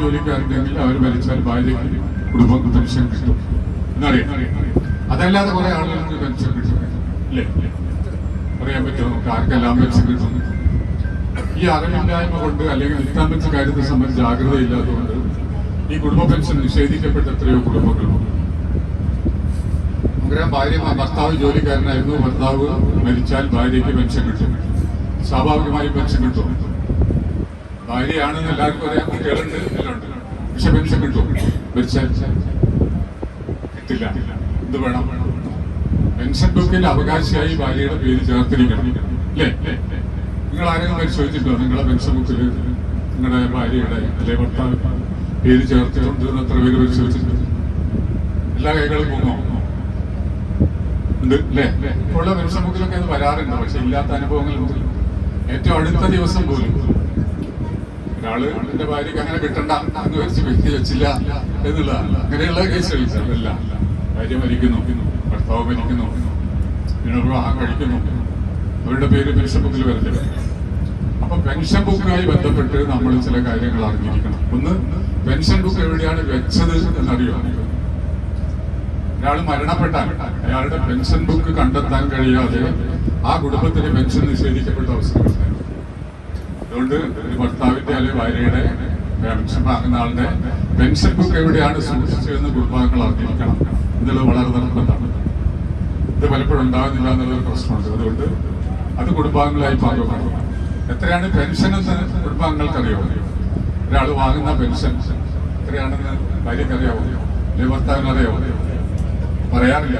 ജോലിക്കാരുണ്ടെങ്കിൽ അവർ മരിച്ചാൽ ഭാര്യയ്ക്ക് കുടുംബം പെൻഷൻ കിട്ടും. എന്നറിയാം. അതല്ലാതെ കുറെ ആളുകൾക്ക് പെൻഷൻ കിട്ടും. അല്ലേ പറയാൻ പറ്റുമോ? നമുക്ക് ആർക്കെല്ലാം പെൻഷൻ കിട്ടും? ഈ അറിവില്ലായ്മ കൊണ്ട് അല്ലെങ്കിൽ നിൽക്കാൻ വെച്ച കാര്യത്തെ സംബന്ധിച്ച് ജാഗ്രതയില്ലാത്തതുകൊണ്ട് ഈ കുടുംബ പെൻഷൻ നിഷേധിക്കപ്പെട്ട എത്രയോ കുടുംബങ്ങളുണ്ട്. നമുക്കറിയാം ഭാര്യ ഭർത്താവ് ജോലിക്കാരനായിരുന്നു. ഭർത്താവ് മരിച്ചാൽ ഭാര്യയ്ക്ക് പെൻഷൻ കിട്ടും. സ്വാഭാവികമായി പെൻഷൻ കിട്ടും. ഭാര്യയാണെന്ന് എല്ലാവർക്കും അറിയാം. കുട്ടികളുണ്ട് എല്ലാം പക്ഷെ പെൻഷൻ കിട്ടും മരിച്ചാൽ കിട്ടില്ല. എന്ത് വേണം? പെൻഷൻ ബുക്കിൽ അവകാശിയായി ഭാര്യയുടെ പേര് ചേർത്തിരിക്കണം. അല്ലേ? നിങ്ങൾ ആരെങ്കിലും പരിശോധിച്ചിട്ടോ നിങ്ങളുടെ പെൻഷൻ ബുക്കിൽ നിങ്ങളുടെ ഭാര്യയുടെ അല്ലെ ഭർത്താവ് പേര് ചേർത്തിട്ടുണ്ട് എത്ര പേര് പരിശോധിച്ചിട്ടുണ്ട് എല്ലാ കൈകളും പോകുമോ ഉണ്ട്. അല്ലേ? ഇപ്പോഴുള്ള പെൻഷൻ ബുക്കിലൊക്കെ അത് വരാറുണ്ട്. പക്ഷെ ഇല്ലാത്ത അനുഭവങ്ങളുണ്ട് ഏറ്റവും അടുത്ത ദിവസം പോലും ഒരാൾ എന്റെ ഭാര്യക്ക് അങ്ങനെ കിട്ടണ്ട എന്ന് വെച്ച് വ്യക്തി വെച്ചില്ല എന്നുള്ള അങ്ങനെയുള്ള കേസുകൾ അല്ല ഭാര്യ മരിക്കുന്നു ഭർത്താവ് മരിക്കുന്നു പിന്നെ വിവാഹം കഴിക്കുന്നു. അവരുടെ പേര് പെൻഷൻ ബുക്കിൽ വരത്തില്ല. അപ്പൊ പെൻഷൻ ബുക്കുമായി ബന്ധപ്പെട്ട് നമ്മൾ ചില കാര്യങ്ങൾ അറിഞ്ഞിരിക്കണം. ഒന്ന് പെൻഷൻ ബുക്ക് എവിടെയാണ് വെച്ചത് എന്നറിയോ ഒരാൾ മരണപ്പെട്ടാൽ അയാളുടെ പെൻഷൻ ബുക്ക് കണ്ടെത്താൻ കഴിയാതെ ആ കുടുംബത്തിന് പെൻഷൻ നിഷേധിക്കപ്പെട്ട അവസരങ്ങളുണ്ട് അതുകൊണ്ട് ഒരു ഭർത്താവിന്റെ അല്ലെങ്കിൽ ഭാര്യയുടെ പെൻഷൻ വാങ്ങുന്ന ആളുടെ പെൻഷൻ ബുക്ക് എവിടെയാണ് സൂക്ഷിച്ചതെന്ന് കുടുംബാംഗങ്ങൾ അറിഞ്ഞിരിക്കണം. എന്നുള്ളത് വളരെ നിർബന്ധമാണ്. ഇത് പലപ്പോഴും ഉണ്ടാകുന്നില്ല എന്നുള്ളൊരു പ്രശ്നമുണ്ട്. അതുകൊണ്ട് അത് കുടുംബാംഗങ്ങളായി പാകമാണ് എത്രയാണ് പെൻഷൻ എന്ന് കുടുംബാംഗങ്ങൾക്ക് അറിയാമോ ഒരാൾ വാങ്ങുന്ന പെൻഷൻ എത്രയാണെന്ന് ഭാര്യയ്ക്ക് അറിയാവോ അല്ലെങ്കിൽ ഭർത്താവിന് അറിയാവോ പറയാറില്ല.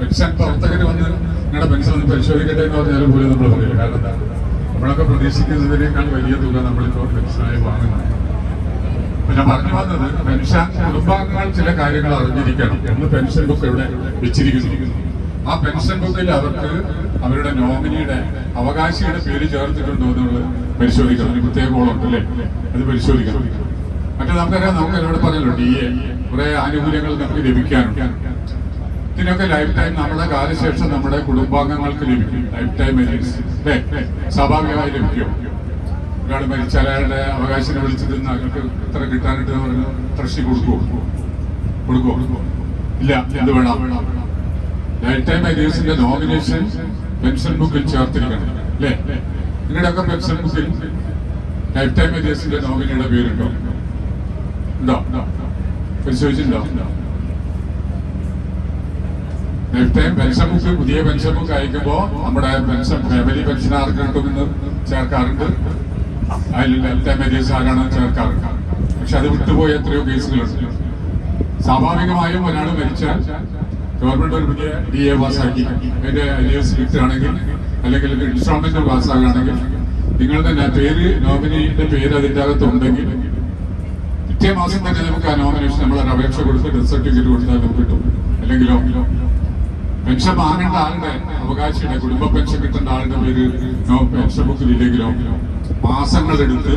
പെൻഷൻ പ്രവർത്തകർ വന്ന് നിങ്ങളുടെ പെൻഷൻ പരിശോധിക്കട്ടെ എന്ന് പറഞ്ഞാലും പോലും നമ്മൾ പറയില്ല. കാരണം നമ്മളൊക്കെ പ്രതീക്ഷിക്കുന്നതിനേക്കാൾ വലിയ തുക നമ്മളിപ്പോൾ വ്യവസായം വാങ്ങുന്നത്. പിന്നെ പറഞ്ഞു വന്നത് പെൻഷൻ കുടുംബാംഗങ്ങൾ ചില കാര്യങ്ങൾ അറിഞ്ഞിരിക്കണം എന്ന് പെൻഷൻ ബുക്ക് ഇവിടെ വെച്ചിരിക്കുന്നു. ആ പെൻഷൻ ബുക്കിൽ അവർക്ക് അവരുടെ നോമിനിയുടെ അവകാശിയുടെ പേര് ചേർത്തിട്ടുണ്ടോ എന്നുള്ളത് പരിശോധിക്കണം. ഒരു പ്രത്യേക കോളുണ്ട് അല്ലേ? അത് പരിശോധിക്കണം. മറ്റേ നമുക്കറിയാം നമുക്ക് എന്നോട് പറഞ്ഞല്ലോ ഡി എ കുറെ ആനുകൂല്യങ്ങൾ നമുക്ക് ലഭിക്കാനുണ്ട്. ഇതിനൊക്കെ ലൈഫ് ടൈം നമ്മുടെ കാലശേഷം നമ്മുടെ കുടുംബാംഗങ്ങൾക്ക് ലഭിക്കും. ലൈഫ് ടൈം അല്ലേ? സ്വാഭാവികമായി ലഭിക്കും. ഒരാൾ മരിച്ചാൽ അയാളുടെ അവകാശിനെ വിളിച്ചിട്ട് ആൾക്ക് ഇത്ര കിട്ടാനിട്ട് പറഞ്ഞു ട്രഷി കൊടുക്കുമോ കൊടുക്കുമോ ഇല്ല എന്ത് വേണം? ലൈഫ് ടൈം അരിയേഴ്സിന്റെ നോമിനേഷൻ പെൻഷൻ ബുക്കിൽ ചേർത്തിരിക്കണം. അല്ലേ? നിങ്ങളുടെയൊക്കെ പെൻഷൻ ബുക്കിൽ ലൈഫ് ടൈം അരിയേഴ്സിന്റെ നോമിനിയുടെ പേരുണ്ടോ? ഉണ്ടോ? പരിശോധിച്ചിട്ടുണ്ടോ? ലൈഫ് പെൻഷൻ ബുക്ക് പുതിയ പെൻഷൻ ബുക്ക് അയക്കുമ്പോ നമ്മുടെ പെൻഷൻ ഫാമിലി പെൻഷൻ ആർക്ക് കിട്ടുമെന്ന് ചേർക്കാറുണ്ട്. അതിൽ ഹെൽത്ത് അരിയേഴ്സ് ആരാണ് ചേർക്കാറുണ്ട്. പക്ഷെ അത് വിട്ടുപോയ എത്രയോ കേസുകളുണ്ട്. സ്വാഭാവികമായും ഒരാൾ മരിച്ചാൽ ഗവൺമെന്റ് ഒരു പുതിയ ഡി എ പാസ്സാക്കി. അതിന്റെ എസ് കിട്ടുകയാണെങ്കിൽ അല്ലെങ്കിൽ ഇൻസ്റ്റാൾമെന്റ് പാസ്സാകുകയാണെങ്കിൽ നിങ്ങളുടെ പേര് നോമിനിയുടെ പേര് അതിന്റെ അകത്തുണ്ടെങ്കിൽ പിറ്റേ മാസം തന്നെ നമുക്ക് ആ നോമിനേഷൻ നമ്മൾ അപേക്ഷ കൊടുത്ത് ഡെത്ത് സർട്ടിഫിക്കറ്റ് കൊടുത്താൽ നമുക്ക് കിട്ടും. അല്ലെങ്കിലോ പെൻഷൻ വാങ്ങേണ്ട ആളുടെ അവകാശിയുടെ കുടുംബ പെൻഷൻ കിട്ടേണ്ട ആളുടെ പേര് പെൻഷൻ ബുക്കിൽ ഇല്ലെങ്കിലോ മാസങ്ങളെടുത്ത്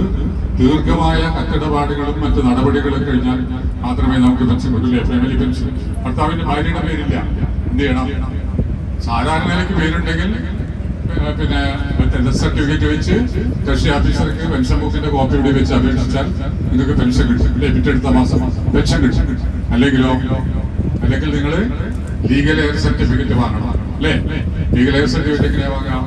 ദീർഘമായ കത്തിടപാടുകളും മറ്റു നടപടികളും കഴിഞ്ഞാൽ മാത്രമേ നമുക്ക് പെൻഷൻ കിട്ടില്ലേ ഫാമിലി പെൻഷൻ ഭർത്താവിന്റെ ഭാര്യയുടെ പേരില്ല. എന്ത് ചെയ്യണം? സാധാരണ നിലയ്ക്ക് പേരുണ്ടെങ്കിൽ പിന്നെ ഡെത്ത് സർട്ടിഫിക്കറ്റ് വെച്ച് കൃഷി ഓഫീസർക്ക് പെൻഷൻ ബുക്കിന്റെ കോപ്പി ഇവിടെ വെച്ച് അപേക്ഷിച്ചാൽ നിങ്ങൾക്ക് പെൻഷൻ കിട്ടും. അല്ലെ പിറ്റെടുത്ത മാസം പെൻഷൻ കിട്ടും. അല്ലെങ്കിലോ? അല്ലെങ്കിൽ നിങ്ങൾ ലീഗൽ എയർ സർട്ടിഫിക്കറ്റ് വാങ്ങണം അല്ലേ? ലീഗൽ എയർ സർട്ടിഫിക്കറ്റ് എങ്ങനെ വാങ്ങാം?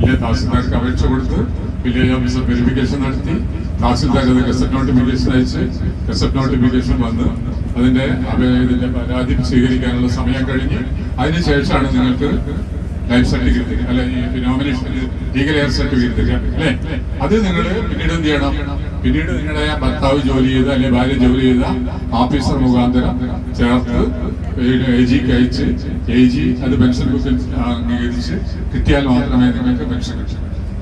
ഇല്ലേ തഹസിൽദാർക്ക് അപേക്ഷ കൊടുത്ത് വില്ലേജ് ഓഫീസർ വെരിഫിക്കേഷൻ നടത്തി തഹസിൽദാർ അത് ഗസറ്റ് നോട്ടിഫിക്കേഷൻ അയച്ച് ഗസറ്റ് നോട്ടിഫിക്കേഷൻ വന്ന് അതിന്റെ ഇതിന്റെ പരാതി സ്വീകരിക്കാനുള്ള സമയം കഴിഞ്ഞ് അതിനുശേഷമാണ് നിങ്ങൾക്ക് ലൈഫ് സർട്ടിഫിക്കറ്റ് അല്ലെ ഈ നോമിനേഷൻ ലീഗൽ എയർ സർട്ടിഫിക്കറ്റ് അല്ലെ? അത് നിങ്ങൾ പിന്നീട് എന്ത് ചെയ്യണം? പിന്നീട് നിങ്ങളുടെ ഭർത്താവ് ജോലി ചെയ്ത അല്ലെ ഭാര്യ ജോലി ചെയ്ത ഓഫീസർ മുഖാന്തരം ചേർത്ത് എ ജിക്ക് അയച്ച് എ ജി അത് പെൻഷൻ ബുക്കിൽ അംഗീകരിച്ച് കിട്ടിയാൽ മാത്രമേ നിങ്ങൾക്ക് പെൻഷൻ കിട്ടൂ.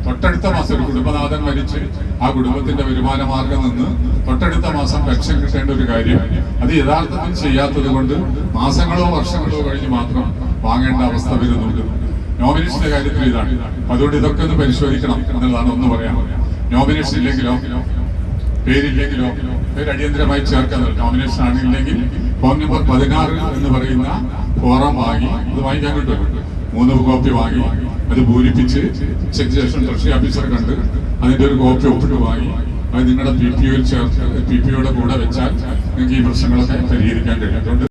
തൊട്ടടുത്ത മാസം ഒരു കുടുംബനാഥൻ മരിച്ച് ആ കുടുംബത്തിന്റെ വരുമാന മാർഗം നിന്ന് തൊട്ടടുത്ത മാസം പെൻഷൻ കിട്ടേണ്ട ഒരു കാര്യം. അത് യഥാർത്ഥത്തിൽ ചെയ്യാത്തത് കൊണ്ട് മാസങ്ങളോ വർഷങ്ങളോ കഴിഞ്ഞ് മാത്രം വാങ്ങേണ്ട അവസ്ഥ വരുന്നുണ്ട്. നോമിനേഷന്റെ കാര്യത്തിൽ ഇതാണ്. അതുകൊണ്ട് ഇതൊക്കെ ഒന്ന് പരിശോധിക്കണം എന്നുള്ളതാണ് ഒന്ന് പറയാൻ നോമിനേഷൻ ഇല്ലെങ്കിലോ പേരില്ലെങ്കിലോ പേര് അടിയന്തരമായി ചേർക്കാൻ നോമിനേഷൻ ആണില്ലെങ്കിൽ ഫോൺ നമ്പർ പതിനാറ് എന്ന് പറയുന്ന ഫോറം വാങ്ങി അത് വാങ്ങിക്കാൻ കിട്ടും. മൂന്ന് കോപ്പി വാങ്ങി അത് പൂരിപ്പിച്ച് ചെക്ക് ശേഷം ട്രഷറി ഓഫീസർ കണ്ട് അതിന്റെ ഒരു കോപ്പി ഒപ്പിട്ട് വാങ്ങി അത് നിങ്ങളുടെ പി പി ഒയിൽ ചേർത്ത് പി പി ഒയുടെ കൂടെ വെച്ചാൽ നിങ്ങൾക്ക് ഈ പ്രശ്നങ്ങളൊക്കെ പരിഹരിക്കാൻ കഴിയും. അതുകൊണ്ട്